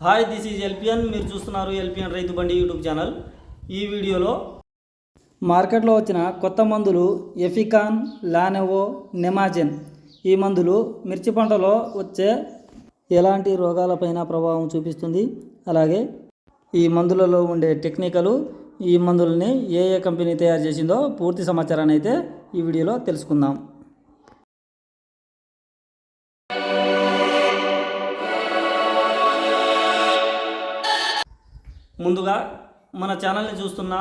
Hi this is LPN. మీరు చూస్తున్నారు LPN రైతు బండి యూట్యూబ్ ఛానల్. ఈ వీడియోలో మార్కెట్లో వచ్చిన కొత్త మందులు ఎఫికాన్ లానెవో నెమాజెన్. ఈ మందులు మిర్చి పంటలో వచ్చే ఎలాంటి రోగాలపైన ప్రభావం చూపిస్తుంది? అలాగే ఈ మందులలో ఉండే టెక్నికలు ఈ మందులని ఏ ఏ కంపెనీ తయారు చేసిందో పూర్తి సమాచారాన్ని అయితే ఈ వీడియోలో తెలుసుకుందాం. ముందుగా మన ఛానల్ని చూస్తున్న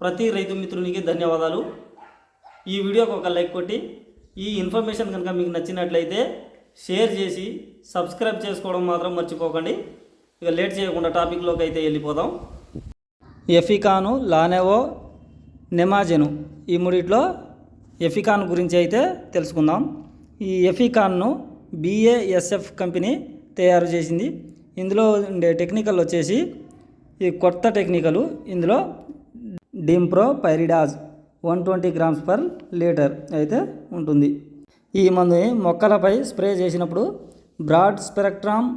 ప్రతి రైతు మిత్రునికి ధన్యవాదాలు. ఈ వీడియోకి ఒక లైక్ కొట్టి ఈ ఇన్ఫర్మేషన్ కనుక మీకు నచ్చినట్లయితే షేర్ చేసి సబ్స్క్రైబ్ చేసుకోవడం మాత్రం మర్చిపోకండి. ఇక లేట్ చేయకుండా టాపిక్లోకి అయితే వెళ్ళిపోదాం. ఎఫికాను లానెవో నెమాజెను ఈ మూడిట్లో ఎఫికాన్ గురించి అయితే తెలుసుకుందాం. ఈ ఎఫికాన్ను బిఏఎస్ఎఫ్ కంపెనీ తయారు చేసింది. ఇందులో ఉండే టెక్నికల్ వచ్చేసి ఈ కొత్త టెక్నికలు ఇందులో డింప్రో పైరిడాజ్ one twenty grams per litre అయితే ఉంటుంది. ఈ మందుని మొక్కలపై స్ప్రే చేసినప్పుడు broad spectrum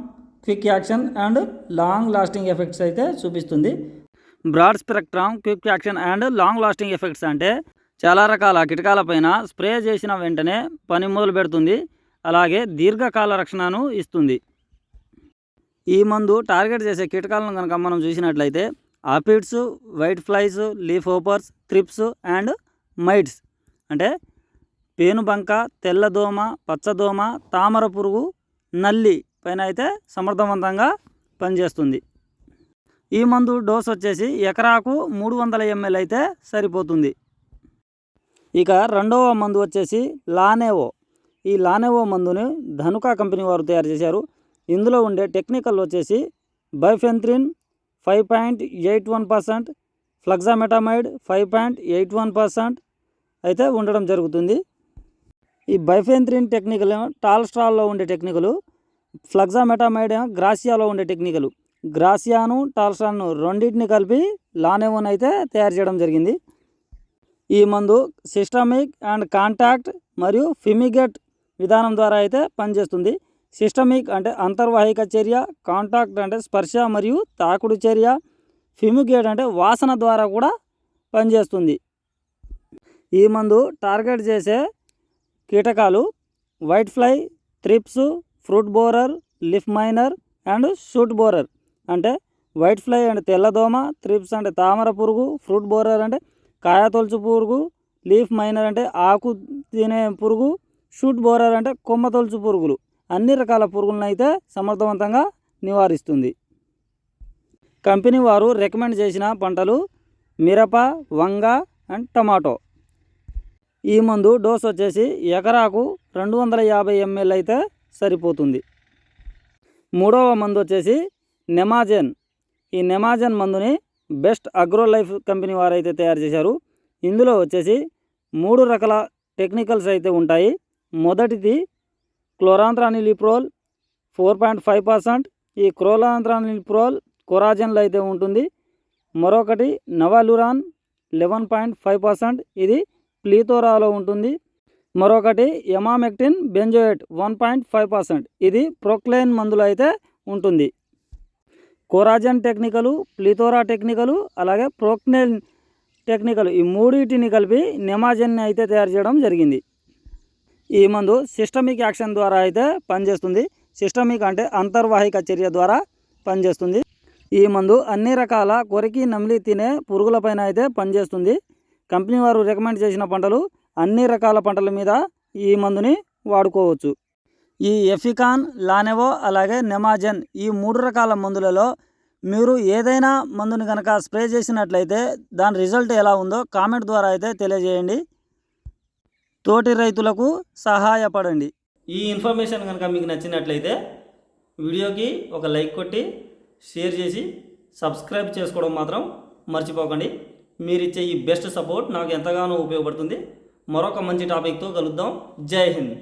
quick action and long lasting effects అయితే చూపిస్తుంది. Broad spectrum quick action and long lasting effects అంటే చాలా రకాల కిటకాలపైన స్ప్రే చేసిన వెంటనే పని మొదలు పెడుతుంది అలాగే దీర్ఘకాల రక్షణను ఇస్తుంది. ఈ మందు టార్గెట్ చేసే కీటకాలను కనుక మనం చూసినట్లయితే aphids white flies leaf hoppers thrips and mites. అంటే పేనుబంక తెల్లదోమ పచ్చదోమ తామర పురుగు నల్లి పైన అయితే సమర్థవంతంగా పనిచేస్తుంది. ఈ మందు డోస్ వచ్చేసి ఎకరాకు మూడు వందల ఎంఎల్ అయితే సరిపోతుంది. ఇక రెండవ మందు వచ్చేసి లానేవో. ఈ లానేవో మందుని ధనుకా కంపెనీ వారు తయారు చేశారు. ఇందులో ఉండే టెక్నికల్ వచ్చేసి bifenthrin five point eight one percent fluxametamide five point eight one percent అయితే ఉండడం జరుగుతుంది. ఈ బైఫెంత్రిన్ టెక్నికల్ టాల్స్ట్రాల్లో ఉండే టెక్నికలు ఫ్లగ్జామెటామైడ్ గ్రాసియాలో ఉండే టెక్నికలు. గ్రాసియాను టాల్స్ట్రాను రెండింటిని కలిపి లానేవోన్ అయితే తయారు చేయడం జరిగింది. ఈ మందు సిస్టమిక్ అండ్ కాంటాక్ట్ మరియు ఫిమిగేట్ విధానం ద్వారా అయితే పనిచేస్తుంది. సిస్టమిక్ అంటే అంతర్వాహిక చర్య కాంటాక్ట్ అంటే స్పర్శ మరియు తాకుడు చర్య ఫిమిగేట్ అంటే వాసన ద్వారా కూడా పనిచేస్తుంది. ఈ మందు టార్గెట్ చేసే కీటకాలు white fly thrips fruit borer leaf miner and shoot borer అంటే వైట్ ఫ్లై అంటే తెల్లదోమ త్రిప్స్ అంటే తామర పురుగు ఫ్రూట్ బోరర్ అంటే కాయ తొలుచు పురుగు లీఫ్ మైనర్ అంటే ఆకు తినే పురుగు షూట్ బోరర్ అంటే కొమ్మ తొలుచు పురుగులు. అన్ని రకాల పురుగులను అయితే సమర్థవంతంగా నివారిస్తుంది. కంపెనీ వారు రికమెండ్ చేసిన పంటలు మిరప వంగ అండ్ టమాటో. ఈ మందు డోస్ వచ్చేసి ఎకరాకు రెండు వందల యాభై ఎంఎల్ అయితే సరిపోతుంది. మూడవ మందు వచ్చేసి నెమాజెన్. ఈ నెమాజెన్ మందుని బెస్ట్ అగ్రో లైఫ్ కంపెనీ వారు అయితే తయారు చేశారు. ఇందులో వచ్చేసి మూడు రకాల టెక్నికల్స్ అయితే ఉంటాయి. మొదటిది chlorantraniliprole four point five percent. ఈ క్రోలాంత్రానిలిప్రోల్ కొరాజన్లో అయితే ఉంటుంది. మరొకటి novaluron eleven point five percent. ఇది ప్లీతోరాలో ఉంటుంది. మరొకటి emamectin benzoate one point five percent. ఇది ప్రొక్లైన్ మందులో అయితే ఉంటుంది. కోరాజన్ టెక్నికలు ప్లితోరా టెక్నికలు అలాగే ప్రోక్నెల్ టెక్నికలు ఈ మూడింటిని కలిపి నెమాజన్ని అయితే తయారు చేయడం జరిగింది. ఈ మందు సిస్టమిక్ యాక్షన్ ద్వారా అయితే పనిచేస్తుంది. సిస్టమిక్ అంటే అంతర్వాహిక చర్య ద్వారా పనిచేస్తుంది. ఈ మందు అన్ని రకాల కొరికి నమిలి తినే పురుగులపైన అయితే పనిచేస్తుంది. కంపెనీ వారు రికమెండ్ చేసిన పంటలు అన్ని రకాల పంటల మీద ఈ మందుని వాడుకోవచ్చు. ఈ ఎఫికాన్ లానెవో అలాగే నెమాజెన్ ఈ మూడు రకాల మందులలో మీరు ఏదైనా మందుని కనుక స్ప్రే చేసినట్లయితే దాని రిజల్ట్ ఎలా ఉందో కామెంట్ ద్వారా అయితే తెలియజేయండి. తోటి రైతులకు సహాయపడండి. ఈ ఇన్ఫర్మేషన్ కనుక మీకు నచ్చినట్లయితే వీడియోకి ఒక లైక్ కొట్టి షేర్ చేసి సబ్స్క్రైబ్ చేసుకోవడం మాత్రం మర్చిపోకండి. మీరు ఇచ్చే ఈ బెస్ట్ సపోర్ట్ నాకు ఎంతగానో ఉపయోగపడుతుంది. మరొక మంచి టాపిక్తో కలుద్దాం. జై హింద్.